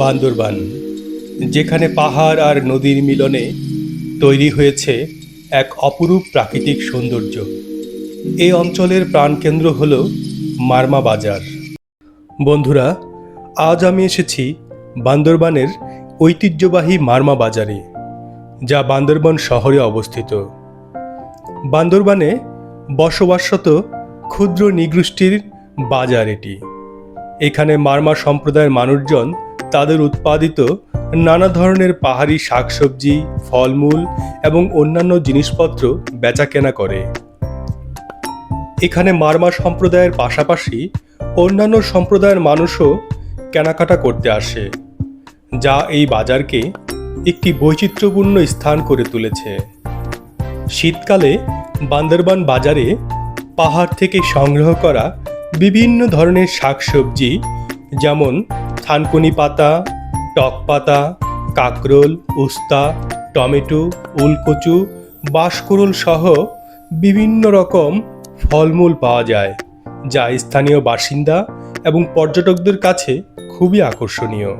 বান্দরবান, যেখানে পাহাড় আর নদীর মিলনে তৈরি হয়েছে এক অপরূপ প্রাকৃতিক সৌন্দর্য। এই অঞ্চলের প্রাণকেন্দ্র হল মার্মা বাজার। বন্ধুরা, আজ আমি এসেছি বান্দরবানের ঐতিহ্যবাহী মার্মা বাজারে, যা বান্দরবান শহরে অবস্থিত। বান্দরবানে বসবাসরত ক্ষুদ্র নিগোষ্ঠীর বাজার এটি। এখানে মার্মা সম্প্রদায়ের মানুষজন তাদের উৎপাদিত নানা ধরনের পাহাড়ি শাকসবজি, ফলমূল এবং অন্যান্য জিনিসপত্র বেচাকেনা করে। এখানে মারমা সম্প্রদায়ের পাশাপাশি অন্যান্য সম্প্রদায়ের মানুষও কেনাকাটা করতে আসে, যা এই বাজারকে একটি বৈচিত্র্যপূর্ণ স্থান করে তুলেছে। শীতকালে বান্দরবান বাজারে পাহাড় থেকে সংগ্রহ করা বিভিন্ন ধরনের শাকসবজি, যেমন থানকুনি পাতা, টক পাতা, কাকরোল, উস্তা, টমেটো, উলকচু বাঁশকুরুল সহ বিভিন্ন রকম ফলমূল পাওয়া যায়, যা স্থানীয় বাসিন্দা এবং পর্যটকদের কাছে খুবই আকর্ষণীয়।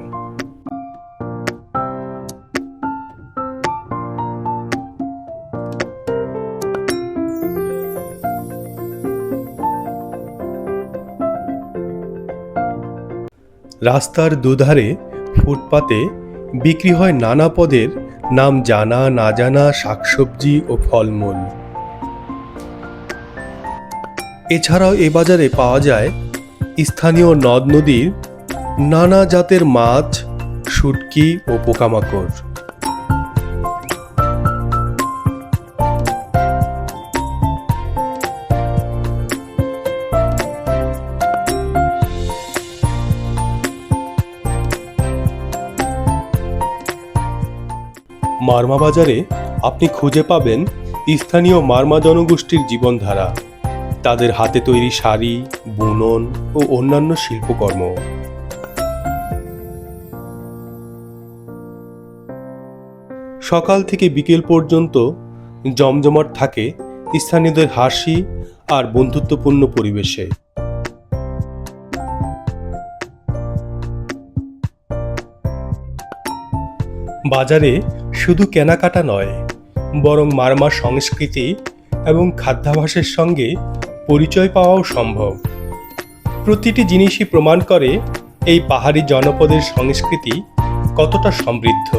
রাস্তার দুধারে ফুটপাতে বিক্রি হয় নানা পদের নাম জানা, না জানা শাকসবজি ও ফলমূল। এছাড়াও এ বাজারে পাওয়া যায় স্থানীয় নদ নদীর নানা জাতের মাছ, শুটকি ও পোকামাকড়। মারমা বাজারে আপনি খুঁজে পাবেন স্থানীয় মারমা জনগোষ্ঠীর জীবনধারা। তাদের হাতে তৈরি শাড়ি, বুনন ও অন্যান্য শিল্পকর্ম। সকাল থেকে বিকেল পর্যন্ত জমজমাট থাকে স্থানীয়দের হাসি আর বন্ধুত্বপূর্ণ পরিবেশে। বাজারে শুধু কেনাকাটা নয়, বরং মারমা সংস্কৃতি এবং খাদ্যাভাসের সঙ্গে পরিচয় পাওয়াও সম্ভব। প্রতিটি জিনিসই প্রমাণ করে এই পাহাড়ি জনপদের সংস্কৃতি কতটা সমৃদ্ধ।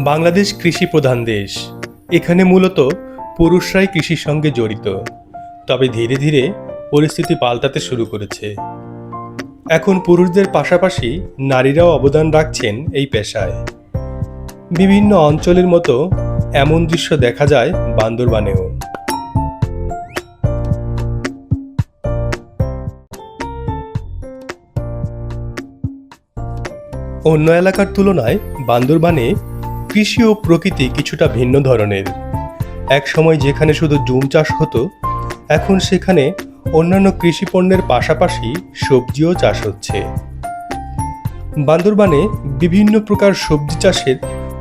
বাংলাদেশ কৃষি প্রধান দেশ। এখানে মূলত পুরুষরাই কৃষির সঙ্গে জড়িত, তবে ধীরে ধীরে পরিস্থিতি পাল্টাতে শুরু করেছে। এখন পুরুষদের পাশাপাশি নারীরাও অবদান রাখছেন এই পেশায়। বিভিন্ন অঞ্চলের মতো এমন দৃশ্য দেখা যায় বান্দরবানেও। অন্য এলাকার তুলনায় বান্দরবানে কৃষি ও প্রকৃতি কিছুটা ভিন্ন ধরনের। এক সময় যেখানে শুধু জুম চাষ হতো, এখন সেখানে অন্যান্য কৃষি পণ্যের পাশাপাশি সবজিও চাষ হচ্ছে। বান্দরবানে বিভিন্ন প্রকার সবজি চাষের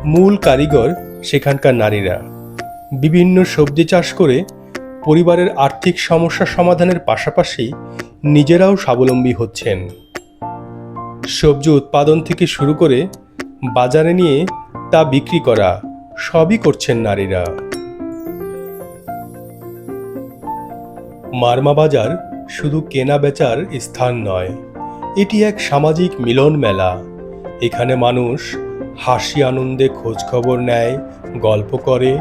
মূল কারিগর সেখানকার নারীরা। বিভিন্ন সবজি চাষ করে পরিবারের আর্থিক সমস্যা সমাধানের পাশাপাশি নিজেরাও স্বাবলম্বী হচ্ছেন। সবজি উৎপাদন থেকে শুরু করে বাজারে নিয়ে তা বিক্রি করা সবই করছেন নারীরা। মারমা বাজার শুধু কেনা বেচার স্থান নয়, এটি এক সামাজিক মিলন মেলা। এখানে মানুষ হাসি আনন্দে খোঁজ খবর নেয়, গল্প করে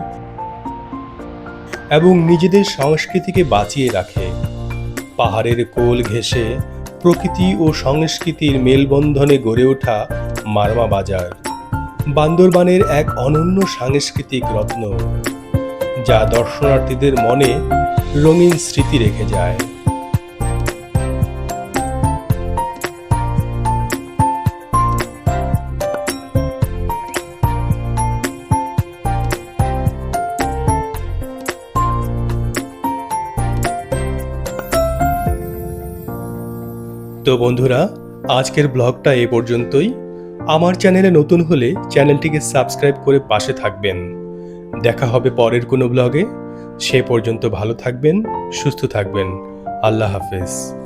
এবং নিজেদের সংস্কৃতিকে বাঁচিয়ে রাখে। পাহাড়ের কোল ঘেঁষে প্রকৃতি ও সংস্কৃতির মেলবন্ধনে গড়ে ওঠা মারমা বাজার, বান্দরবানের এক অনন্য সাংস্কৃতিক রত্ন। যা দর্শনার্থীদের মনে রঙিন স্মৃতি রেখে যায়। তো বন্ধুরা, আজকের ব্লগটা এ পর্যন্তই। আমার চ্যানেলে নতুন হলে চ্যানেলটিকে সাবস্ক্রাইব করে পাশে থাকবেন। দেখা হবে পরের কোনো ব্লগে সে পর্যন্ত ভালো থাকবেন সুস্থ থাকবেন। আল্লাহ হাফেজ।